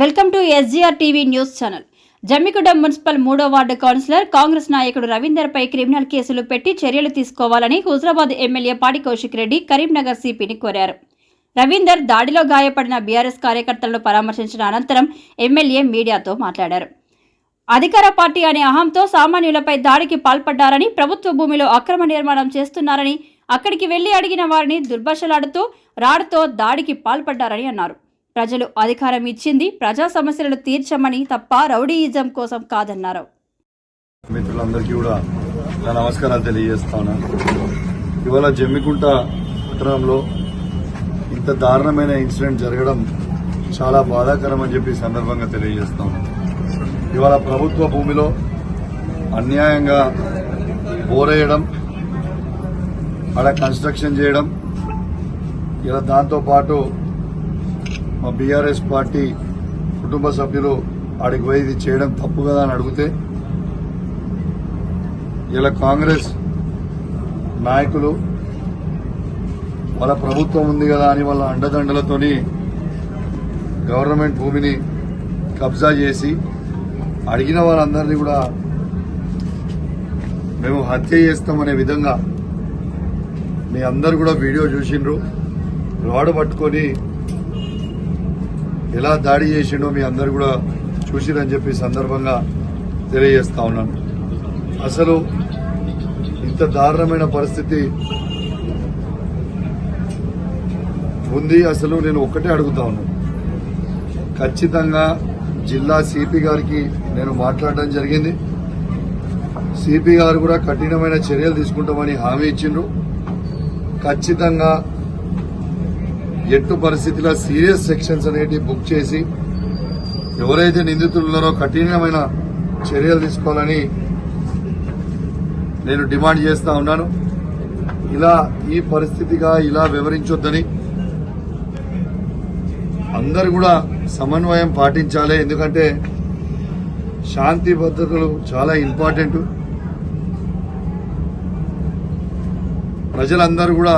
Welcome to SGR TV news channel. Jammiguda municipal మూడో ward councillor Congress నాయకుడు రవీందర్పై criminal కేసులు పెట్టి చర్యలు తీసుకోవాలని హుజరాబాద్ ఎమ్మెల్యే పాడి కౌశిక్ రెడ్డి కరీంనగర్ సిపిని కోరారు. రవీందర్ దాడిలో గాయపడిన బీఆర్ఎస్ కార్యకర్తలను పరామర్శించిన అనంతరం ఎమ్మెల్యే మీడియాతో మాట్లాడారు. అధికార పార్టీ అనే అహంతో సామాన్యులపై దాడికి పాల్పడ్డారని ప్రభుత్వ భూమిలో అక్రమ నిర్మాణం చేస్తున్నారని అక్కడికి వెళ్ళి అడిగిన వారిని దుర్భాషలాడుతూ రాడుతో దాడికి పాల్పడ్డారని అన్నారు. ప్రజలు అధికారం ఇచ్చింది ప్రజా సమస్యలను తీర్చమని తప్ప రౌడీయిజం కోసం కాదన్నారు. మిత్రులందరికీ కూడా నా నమస్కారాలు తెలియజేస్తాను. ఇవాళ జమ్మికుంట పట్టణంలో ఇంత దారుణమైన ఇన్సిడెంట్ జరగడం చాలా బాధాకరం అని చెప్పి సందర్భంగా తెలియజేస్తాను. ఇవాళ ప్రభుత్వ భూమిలో అన్యాయంగా బోరేయడం అలా కన్స్ట్రక్షన్ చేయడం ఇలా దాంతో పాటు మా బీఆర్ఎస్ పార్టీ కుటుంబ సభ్యులు ఆడికి పోయి ఇది చేయడం తప్పు కదా అని అడిగితే ఇలా కాంగ్రెస్ నాయకులు వాళ్ళ ప్రభుత్వం ఉంది కదా అని వాళ్ళ అండదండలతోని గవర్నమెంట్ భూమిని కబ్జా చేసి అడిగిన వారందరినీ కూడా మేము హత్య చేస్తామనే విధంగా మీ అందరు కూడా వీడియో చూసిండ్రు. రాడు పట్టుకొని ఎలా దాడి చేసిండో మీ అందరు కూడా చూసిరని చెప్పి సందర్భంగా తెలియజేస్తా ఉన్నాను. అసలు ఇంత దారుణమైన పరిస్థితి ఉంది అసలు నేను ఒక్కటే అడుగుతా ఉన్నాను ఖచ్చితంగా జిల్లా సిపి గారికి నేను మాట్లాడడం జరిగింది. సిపి గారు కూడా కఠినమైన చర్యలు తీసుకుంటామని హామీ ఇచ్చిండ్రు. ఖచ్చితంగా ఎట్టు పరిస్థితిలో సీరియస్ సెక్షన్స్ అనేటివి బుక్ చేసి ఎవరైతే నిందితులు ఉన్నారో కఠినమైన చర్యలు తీసుకోవాలని నేను డిమాండ్ చేస్తా ఉన్నాను. ఇలా ఈ పరిస్థితిగా ఇలా వివరించొద్దని అందరు కూడా సమన్వయం పాటించాలి. ఎందుకంటే శాంతి భద్రతలు చాలా ఇంపార్టెంట్. ప్రజలందరూ కూడా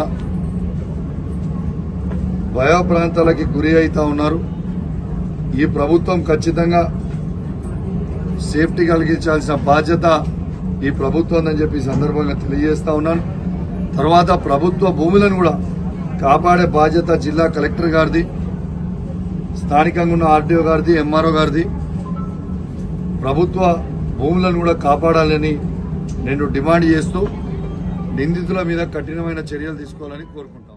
భయప్రాంతాలకి గురి అవుతా ఉన్నారు. ఈ ప్రభుత్వం ఖచ్చితంగా సేఫ్టీ కలిగించాల్సిన బాధ్యత ఈ ప్రభుత్వం అని చెప్పి సందర్భంగా తెలియజేస్తా ఉన్నాను. తర్వాత ప్రభుత్వ భూములను కూడా కాపాడే బాధ్యత జిల్లా కలెక్టర్ గారిది స్థానికంగా ఉన్న ఆర్డీఓ గారిది ఎంఆర్ఓ గారిది. ప్రభుత్వ భూములను కూడా కాపాడాలని నేను డిమాండ్ చేస్తూ నిందితుల మీద కఠినమైన చర్యలు తీసుకోవాలని కోరుకుంటున్నాను.